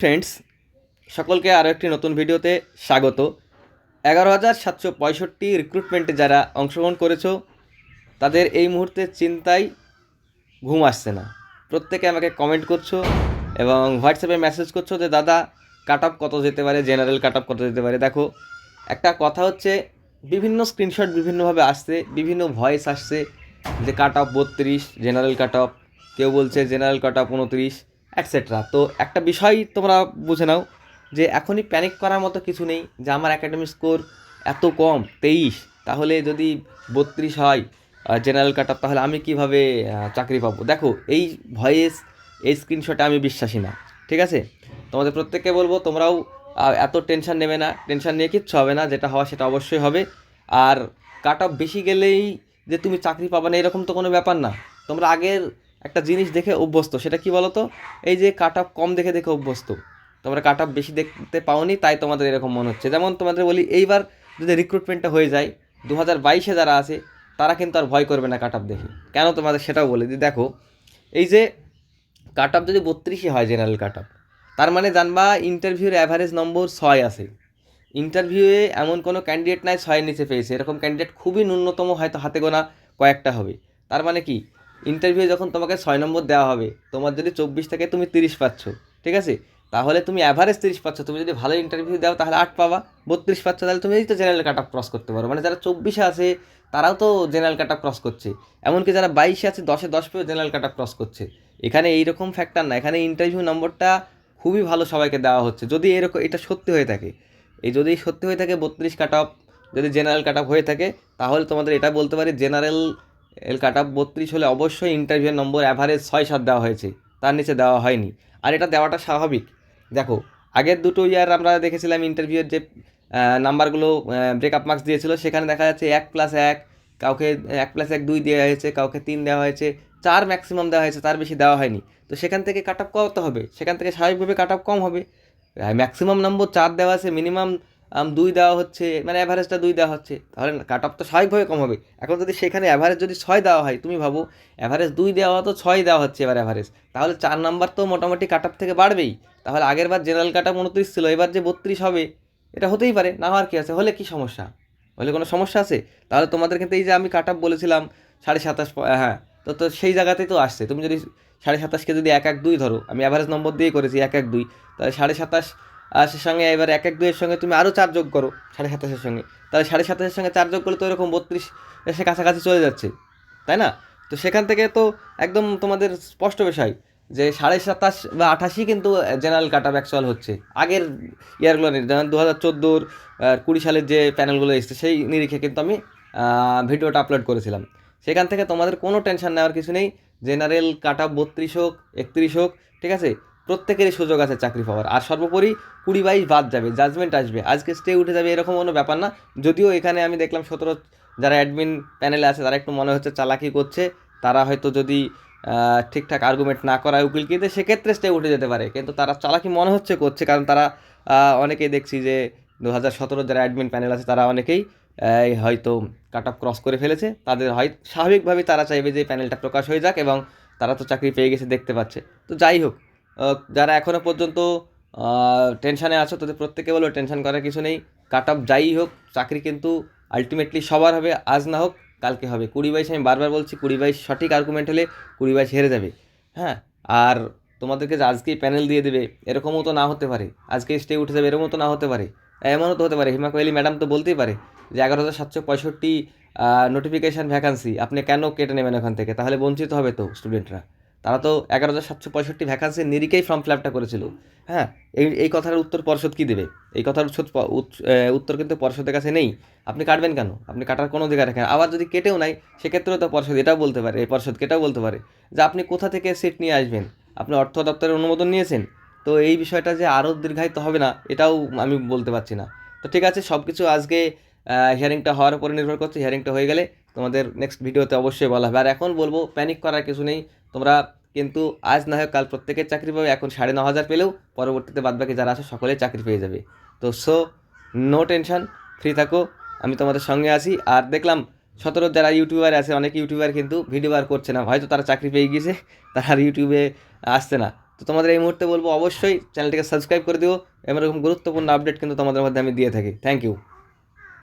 Friends, সকলকে আরও একটি নতুন ভিডিওতে স্বাগত। এগারো হাজার সাতশো পঁয়ষট্টি রিক্রুটমেন্টে যারা অংশগ্রহণ করেছ, তাদের এই মুহূর্তে চিন্তায় ঘুম আসছে না। প্রত্যেকে আমাকে কমেন্ট করছ এবং হোয়াটসঅ্যাপে মেসেজ করছ যে, দাদা কাট অফ কত যেতে পারে? জেনারেল কাট অফ কত যেতে পারে? দেখো, একটা কথা হচ্ছে, বিভিন্ন স্ক্রিনশট বিভিন্নভাবে আসছে, বিভিন্ন ভয়েস আসছে যে কাট অফ বত্রিশ জেনারেল কাট অফ কেউ বলছে জেনারেল কাট অফ উনত্রিশ অ্যাটসেট্রা তো একটা বিষয় তোমরা বুঝে নাও যে এখনই প্যানিক করার মতো কিছু নেই যে আমার একাডেমিক স্কোর এত কম, তেইশ। তাহলে যদি বত্রিশ হয় জেনারেল কাট তাহলে আমি কীভাবে চাকরি পাবো? দেখো, এই ভয়েস, এই স্ক্রিনশটে আমি বিশ্বাসী না, ঠিক আছে? তোমাদের প্রত্যেককে বলব, তোমরাও এত টেনশন নেবে না। টেনশন নিয়ে কিচ্ছু হবে না, যেটা হওয়া সেটা অবশ্যই হবে। আর কাট অফ বেশি গেলেই যে তুমি চাকরি পাবে না, এরকম তো কোনো ব্যাপার না। তোমরা আগের একটা জিনিস দেখে অভ্যস্ত, সেটা কি বলো তো এই যে কাট অফ কম দেখে দেখে অভ্যস্ত। তোমরা কাট অফ বেশি দেখতে পাওনি, তাই তোমাদের এরকম মনে হচ্ছে। যেমন তোমাদের বলি, এইবার যদি রিক্রুটমেন্টটা হয়ে যায় দু হাজার বাইশে যারা আছে, তারা কিন্তু আর ভয় করবে না কাট অফ দেখে। কেন তোমাদের সেটাও বলে দিই, দেখো, এই যে কাট অফ যদি বত্রিশে হয় জেনারেল কাট অফ তার মানে জানবা ইন্টারভিউর অ্যাভারেজ নম্বর ছয় আছে। ইন্টারভিউয়ে এমন কোনো ক্যান্ডিডেট নাই, ছয়ের নিচে পেয়েছে। এরকম ক্যান্ডিডেট খুবই ন্যূনতম হয়তো হাতে গোনা কয়েকটা হবে। তার মানে কি? ইন্টারভিউ যখন তোমাকে ছয় নম্বর দেওয়া হবে, তোমার যদি চব্বিশ থেকে তুমি তিরিশ পাচ্ছ, ঠিক আছে? তাহলে তুমি অ্যাভারেজ তিরিশ পাচ্ছ। তুমি যদি ভালো ইন্টারভিউ দাও, তাহলে আট পাবা। বত্রিশ পাচ্ছ, তাহলে তুমি তো জেনারেল কাট অফ ক্রস করতে পারো। মানে যারা চব্বিশে আছে, তারাও তো জেনারেল কাট অফ ক্রস করছে। এমনকি যারা বাইশে আছে, দশে দশ পেয়েও জেনারেল কাট অফ ক্রস করছে। এখানে এইরকম ফ্যাক্টর না। এখানে ইন্টারভিউ নম্বরটা খুবই ভালো সবাইকে দেওয়া হচ্ছে। যদি এরকম, এটা সত্যি হয়ে থাকে। এই যদি সত্যি হয়ে থাকে, বত্রিশ কাট অফ যদি জেনারেল কাট অফ হয়ে থাকে, তাহলে তোমাদের এটা বলতে পারি জেনারেল এল কাট অফ বত্রিশ হলে অবশ্যই ইন্টারভিউয়ের নম্বর অ্যাভারেজ ছয় সাত দেওয়া হয়েছে। তার নিচে দেওয়া হয়নি। আর এটা দেওয়াটা স্বাভাবিক। দেখো, আগের দুটো ইয়ার আমরা দেখেছিলাম ইন্টারভিউয়ের যে নাম্বারগুলো ব্রেকআপ মার্কস দিয়েছিল, সেখানে দেখা যাচ্ছে এক প্লাস এক, কাউকে এক প্লাস এক দুই দেওয়া হয়েছে, কাউকে তিন দেওয়া হয়েছে, চার ম্যাক্সিমাম দেওয়া হয়েছে, তার বেশি দেওয়া হয়নি। তো সেখান থেকে কাট অফ কত হবে। সেখান থেকে স্বাভাবিকভাবে কাট অফ কম হবে। ম্যাক্সিমাম নম্বর চার দেওয়া আছে মিনিমাম দুই দেওয়া হচ্ছে মানে অ্যাভারেজটা দুই দেওয়া হচ্ছে। তাহলে কাট অফ তো স্বাভাবিকভাবে কম হবে। এখন যদি সেখানে অ্যাভারেজ যদি ছয় দেওয়া হয়, তুমি ভাবো অ্যাভারেজ দুই দেওয়া তো ছয় দেওয়া হচ্ছে এবার অ্যাভারেজ তাহলে চার নাম্বার তো মোটামুটি কাট অফ থেকে বাড়বেই। তাহলে আগের বার জেনারেল কাট অফ উনত্রিশ ছিল, এবার যে বত্রিশ হবে, এটা হতেই পারে। না হওয়ার কী আছে? হলে কি সমস্যা? হলে কোনো সমস্যা আছে? তাহলে তোমাদের কিন্তু এই যে আমি কাট অফ বলেছিলাম, সাড়ে সাতাশ প- হ্যাঁ তো তো সেই জায়গাতেই তো আসছে। তুমি যদি সাড়ে সাতাশকে যদি এক এক দুই ধরো, আমি অ্যাভারেজ নম্বর দিয়ে করেছি এক এক দুই, তাহলে সাড়ে সাতাশ আশের সঙ্গে এবার এক এক দুইয়ের সঙ্গে তুমি আরও চার যোগ করো, সাড়ে সাতাশের সঙ্গে। তাহলে সাড়ে সাতাশের সঙ্গে চার যোগ করলে তো এরকম বত্রিশ এসে কাছাকাছি চলে যাচ্ছে, তাই না? তো সেখান থেকে তো একদম তোমাদের স্পষ্ট বিষয় যে সাড়ে সাতাশ বা আঠাশই কিন্তু জেনারেল কাট অফ অ্যাকচুয়াল হচ্ছে। আগের ইয়ারগুলো নিয়ে, যেমন দু হাজার চোদ্দোর কুড়ি সালের যে প্যানেলগুলো এসছে, সেই নিরিখে কিন্তু আমি ভিডিওটা আপলোড করেছিলাম। সেখান থেকে তোমাদের কোনো টেনশন নেওয়ার কিছু নেই। জেনারেল কাট অফ বত্রিশ হোক, একত্রিশ হোক, ঠিক আছে? প্রত্যেকেরই সুযোগ আছে চাকরি পাওয়ার। আর সর্বোপরি কুড়ি বাইশ বাদ যাবে জাজমেন্ট আসবে। আজকে স্টে উঠে যাবে এরকম কোনো ব্যাপার না। যদিও এখানে আমি দেখলাম সতেরো যারা অ্যাডমিন প্যানেলে আছে, তারা একটু মনে হচ্ছে চালাকি করছে। তারা হয়তো যদি ঠিকঠাক আর্গুমেন্ট না করায় উকিলকে সেক্ষেত্রে স্টে উঠে যেতে পারে। কিন্তু তারা চালাকি মনে হচ্ছে করছে, কারণ তারা অনেকেই দেখছি যে দু হাজার সতেরো যারা অ্যাডমিন প্যানেল আছে, তারা অনেকেই হয়তো কাট অফ ক্রস করে ফেলেছে। তাদের হয় স্বাভাবিকভাবেই তারা চাইবে যে প্যানেলটা প্রকাশ হয়ে যাক এবং তারা তো চাকরি পেয়ে গেছে, দেখতে পাচ্ছে। তো যাই হোক যারা এখনও পর্যন্ত টেনশানে আছো, তাদের প্রত্যেকে বলব টেনশন করার কিছু নেই। কাট অফ যাই হোক, চাকরি কিন্তু আলটিমেটলি সবার হবে, আজ না হোক, কালকে হবে। কুড়ি বাইশ, আমি বারবার বলছি, কুড়ি বাইশ সঠিক আর্গুমেন্ট হলে কুড়ি বাইশ হেরে যাবে। হ্যাঁ আর তোমাদেরকে যে আজকেই প্যানেল দিয়ে দেবে, এরকমও তো না হতে পারে। আজকে স্টে উঠে যাবে, এরকমও তো না হতে পারে। এমনও তো হতে পারে, হিমা কোহলি ম্যাডাম তো বলতেই পারে যে এগারো হাজার সাতশো পঁয়ষট্টি নোটিফিকেশান ভ্যাকান্সি আপনি কেন কেটে নেবেন ওখান থেকে? তাহলে বঞ্চিত হবে তো স্টুডেন্টরা তারা তো এগারো হাজার সাতশো পঁয়ষট্টি ভ্যাকান্সির নিরিখেই ফর্ম ফিল আপটা করেছিল। হ্যাঁ এই এই কথার উত্তর পর্ষদ কী দেবে? এই কথার উত্তর কিন্তু পর্ষদের কাছে নেই। আপনি কাটবেন কেন? আপনি কাটার কোনো অধিকার রাখেন আবার যদি কেটেও নাই সেক্ষেত্রেও তো পর্ষদ এটাও বলতে পারে, এই পর্ষদ এটাও বলতে পারে যে আপনি কোথা থেকে সিট নিয়ে আসবেন? আপনি অর্থ দপ্তরের অনুমোদন নিয়েছেন। তো এই বিষয়টা যে আরও দীর্ঘায়িত হবে না, এটাও আমি বলতে পারছি না। তো ঠিক আছে সব কিছু আজকে হিয়ারিংটা হওয়ার উপরে নির্ভর করছে। হিয়ারিংটা হয়ে গেলে তোমাদের নেক্সট ভিডিওতে অবশ্যই বলা হবে। আর এখন বলব প্যানিক করার কিছু নেই। তোমরা কিন্তু আজ না হয় কাল প্রত্যেকের চাকরি পাবে, এখন সাড়ে ন হাজার পেলেও পরবর্তীতে বাদবাকি যারা আছে সকলেই চাকরি পেয়ে যাবে। তো সো নো টেনশন ফ্রি থাকো, আমি তোমাদের সঙ্গে আছি। আর দেখলাম সতেরো যারা ইউটিউবার আছে, অনেক ইউটিউবার কিন্তু ভিডিও আর করছে না, হয়তো তারা চাকরি পেয়ে গিয়েছে, তারা আর ইউটিউবে আসছে না। তো তোমাদের এই মুহূর্তে বলব, অবশ্যই চ্যানেলটিকে সাবস্ক্রাইব করে দিও, এরকম গুরুত্বপূর্ণ আপডেট কিন্তু তোমাদের মধ্যে আমি দিয়ে থাকি। Thank you